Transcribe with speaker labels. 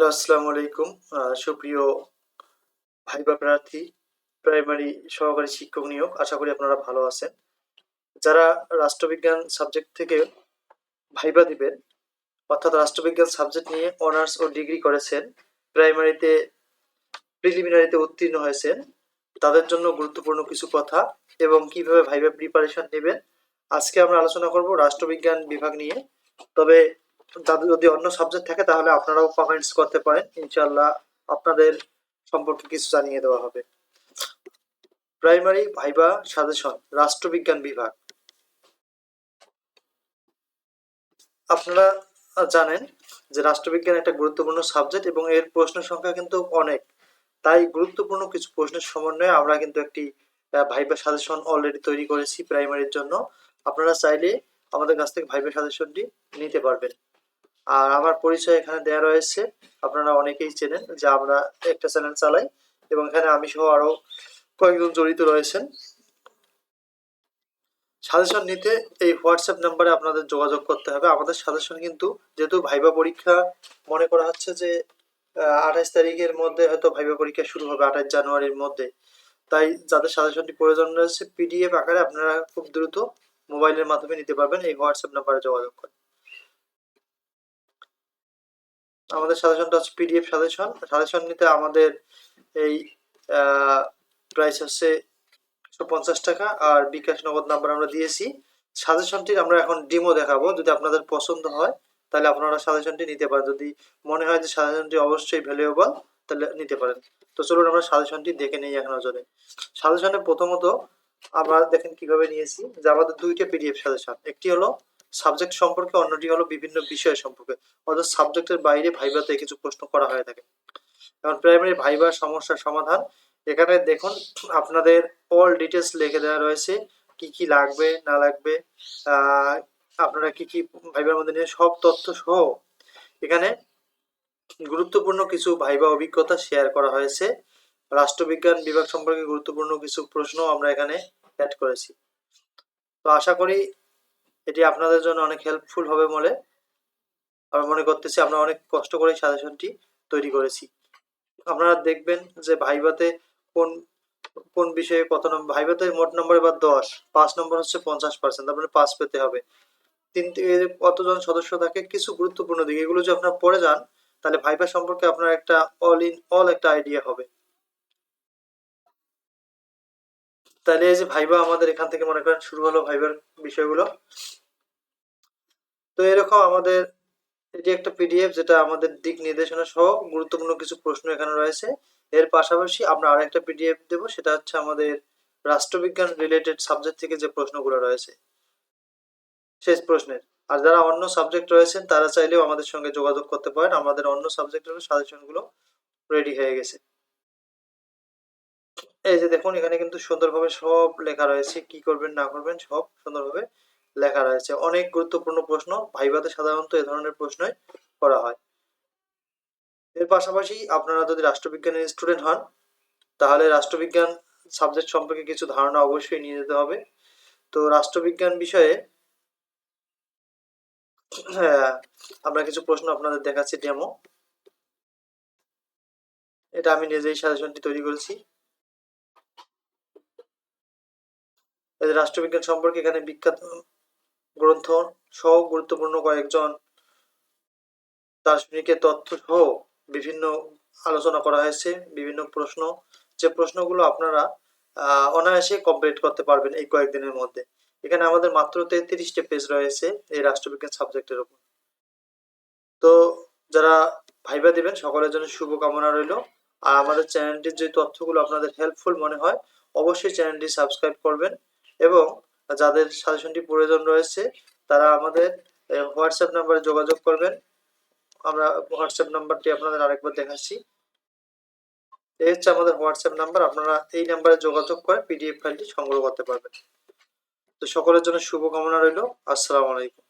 Speaker 1: Hello, আসসালামু আলাইকুম। সুপ্রিয় ভাইবা প্রার্থী, প্রাইমারি সহকারী শিক্ষক নিয়োগ, আশা করি আপনারা ভালো আছেন। যারা রাষ্ট্রবিজ্ঞান সাবজেক্ট থেকে ভাইবা দিবেন, অর্থাৎ রাষ্ট্রবিজ্ঞান সাবজেক্ট নিয়ে অনার্স ও ডিগ্রি করেছেন, প্রাইমারিতে, প্রিলিমিনারিতে উত্তীর্ণ হয়েছেন, তাদের জন্য গুরুত্বপূর্ণ কিছু কথা এবং কীভাবে ভাইবা প্রিপারেশন নেবেন, আজকে আমরা আলোচনা করব রাষ্ট্রবিজ্ঞান বিভাগ নিয়ে। তবে তাদের যদি অন্য সাবজেক্ট থাকে, তাহলে আপনারাও কমেন্টস করতে পারেন। ইনশাল্লাহ আপনাদের সম্পর্কে কিছু জানিয়ে দেওয়া হবে। প্রাইমারি ভাইবা সাজেশন রাষ্ট্রবিজ্ঞান বিভাগ। আপনারা জানেন যে রাষ্ট্রবিজ্ঞান একটা গুরুত্বপূর্ণ সাবজেক্ট এবং এর প্রশ্ন সংখ্যা কিন্তু অনেক। তাই গুরুত্বপূর্ণ কিছু প্রশ্নের সমন্বয়ে আমরা কিন্তু একটি ভাইবা সাজেশন অলরেডি তৈরি করেছি প্রাইমারির জন্য। আপনারা চাইলে আমাদের কাছ থেকে ভাইবা সাজেশনটি নিতে পারবেন। আর আমার পরিচয় এখানে দেওয়া রয়েছে। আপনারা অনেকেই চেনেন যে আমরা একটা চ্যানেল চালাই এবং এখানে আমি সহ আরও কয়েকজন জড়িত রয়েছেন। সাজেশন নিতে এই হোয়াটসঅ্যাপ নাম্বারে আপনাদের যোগাযোগ করতে হবে। আমাদের সাজেশন কিন্তু যেহেতু ভাইবা পরীক্ষা মনে করা হচ্ছে যে আঠাশ তারিখের মধ্যে হয়তো ভাইবা পরীক্ষা শুরু হবে, আঠাশ জানুয়ারির মধ্যে। তাই যাদের সাজেশনটি প্রয়োজন রয়েছে, পিডিএফ আকারে আপনারা খুব দ্রুত মোবাইলের মাধ্যমে নিতে পারবেন। এই হোয়াটসঅ্যাপ নাম্বারে যোগাযোগ করেন আমাদের সাজেশনটা হচ্ছে পিডিএফ সাজেশন। সাজেশন নিতে আমাদের এই প্রাইস হচ্ছে একশো পঞ্চাশ টাকা আর বিকাশ নগদ নাম্বার আমরা দিয়েছি। সাজেশনটির আমরা এখন ডিমো দেখাবো। যদি আপনাদের পছন্দ হয়, তাহলে আপনারা সাজেশনটি নিতে পারেন। যদি মনে হয় যে সাজেশনটি অবশ্যই ভ্যালুয়েবল তাহলে নিতে পারেন। তো চলুন আমরা সাজেশনটি দেখে নিই এখন নজরে সাজেশনে প্রথমত আমরা দেখেন কীভাবে নিয়েছি। যে আমাদের দুইটা পিডিএফ সাজেশন। একটি হলো সাবজেক্ট সম্পর্কে অন্যটি হলো বিভিন্ন বিষয় সম্পর্কে। অর্থাৎ সাবজেক্টের বাইরে ভাইভাতে কিছু প্রশ্ন করা হয়ে থাকে। এখন প্রাইমারি ভাইবার সমস্যার সমাধান। এখানে দেখুন, আপনাদের অল ডিটেলস লিখে দেওয়া রয়েছে। কি কি লাগবে, না লাগবে আপনারা কি কি ভাইবার মধ্যে নিয়ে সব তথ্য সহ এখানে গুরুত্বপূর্ণ কিছু ভাইবা অভিজ্ঞতা শেয়ার করা হয়েছে। রাষ্ট্রবিজ্ঞান বিভাগ সম্পর্কে গুরুত্বপূর্ণ কিছু প্রশ্ন আমরা এখানে অ্যাড করেছি। তো আশা করি এটি আপনাদের জন্য অনেক হেল্পফুল হবে বলে আমি মনে করতেছি, আমরা অনেক কষ্ট করে সাজেশনটি তৈরি করেছি। আপনারা দেখবেন যে ভাইবাতে কোন কোন বিষয়ে কত নম্বর ভাইবাতে মোট নম্বর এবার দশ, পাঁচ নম্বর হচ্ছে পঞ্চাশ পার্সেন্ট আপনার পাস পেতে হবে। তিন কতজন সদস্য থাকে, কিছু গুরুত্বপূর্ণ দিক, এগুলো যদি আপনার পড়ে যান, তাহলে ভাইবা সম্পর্কে আপনার একটা অল ইন অল একটা আইডিয়া হবে। তাহলে এই যে ভাইবা আমাদের এখান থেকে মনে করেন শুরু হলো ভাইবার বিষয়গুলো। তো এরকম আমাদের এটি একটা পিডিএফ যেটা আমাদের দিক নির্দেশনা সহ গুরুত্বপূর্ণ কিছু প্রশ্ন এখানে রয়েছে। এর পাশাপাশি আমরা আরেকটা পিডিএফ দেব, সেটা হচ্ছে আমাদের রাষ্ট্রবিজ্ঞান রিলেটেড সাবজেক্ট থেকে যে প্রশ্নগুলো রয়েছে। শেষ প্রশ্নের। আর যারা অন্য সাবজেক্ট রয়েছেন, তারা চাইলেও আমাদের সঙ্গে যোগাযোগ করতে পারেন। আমাদের অন্য সাবজেক্টের সাজেশনগুলো রেডি হয়ে গেছে। এই যে দেখুন, এখানে কিন্তু সুন্দরভাবে সব লেখা রয়েছে। কি করবেন, না করবেন, সব সুন্দরভাবে লেখা রয়েছে। অনেক গুরুত্বপূর্ণ প্রশ্ন ভাইভাতে সাধারণত এ ধরনের প্রশ্নই করা হয়। এর পাশাপাশি আপনারা যদি রাষ্ট্রবিজ্ঞানের স্টুডেন্ট হন তাহলে রাষ্ট্রবিজ্ঞান সাবজেক্ট সম্পর্কে কিছু ধারণা অবশ্যই নিয়ে যেতে হবে। তো রাষ্ট্রবিজ্ঞান বিষয়ে হ্যাঁ, আমরা কিছু প্রশ্ন আপনাদের দেখাচ্ছি ডেমো। এটা আমি নিজেই সাজেশনটি তৈরি করেছি। রাষ্ট্রবিজ্ঞান সম্পর্কে এখানে বিখ্যাত গ্রন্থ সহ গুরুত্বপূর্ণ কয়েকজন দার্শনিকের তথ্য সহ বিভিন্ন আলোচনা করা হয়েছে, বিভিন্ন প্রশ্ন। যে প্রশ্নগুলো আপনারা অনায়াসে কমপ্লিট করতে পারবেন এই কয়েকদিনের মধ্যে। এখানে আমাদের মাত্র তেত্রিশটি পেজ রয়েছে এই রাষ্ট্রবিজ্ঞান সাবজেক্টের উপর। তো যারা ভাইবা দিবেন, সকলের জন্য শুভকামনা রইল। আর আমাদের চ্যানেলটির যে তথ্যগুলো আপনাদের হেল্পফুল মনে হয়, অবশ্যই চ্যানেলটি সাবস্ক্রাইব করবেন এবং যাদের সাজেশনটি প্রয়োজন রয়েছে, তারা আমাদের হোয়াটসঅ্যাপ নাম্বারে যোগাযোগ করবেন। আমরা হোয়াটসঅ্যাপ নাম্বারটি আপনাদের আরেকবার দেখাচ্ছি। এই হচ্ছে আমাদের হোয়াটসঅ্যাপ নাম্বার। আপনারা এই নাম্বারে যোগাযোগ করে পিডিএফ ফাইলটি সংগ্রহ করতে পারবেন। তো সকলের জন্য শুভকামনা রইল। আসসালামু আলাইকুম।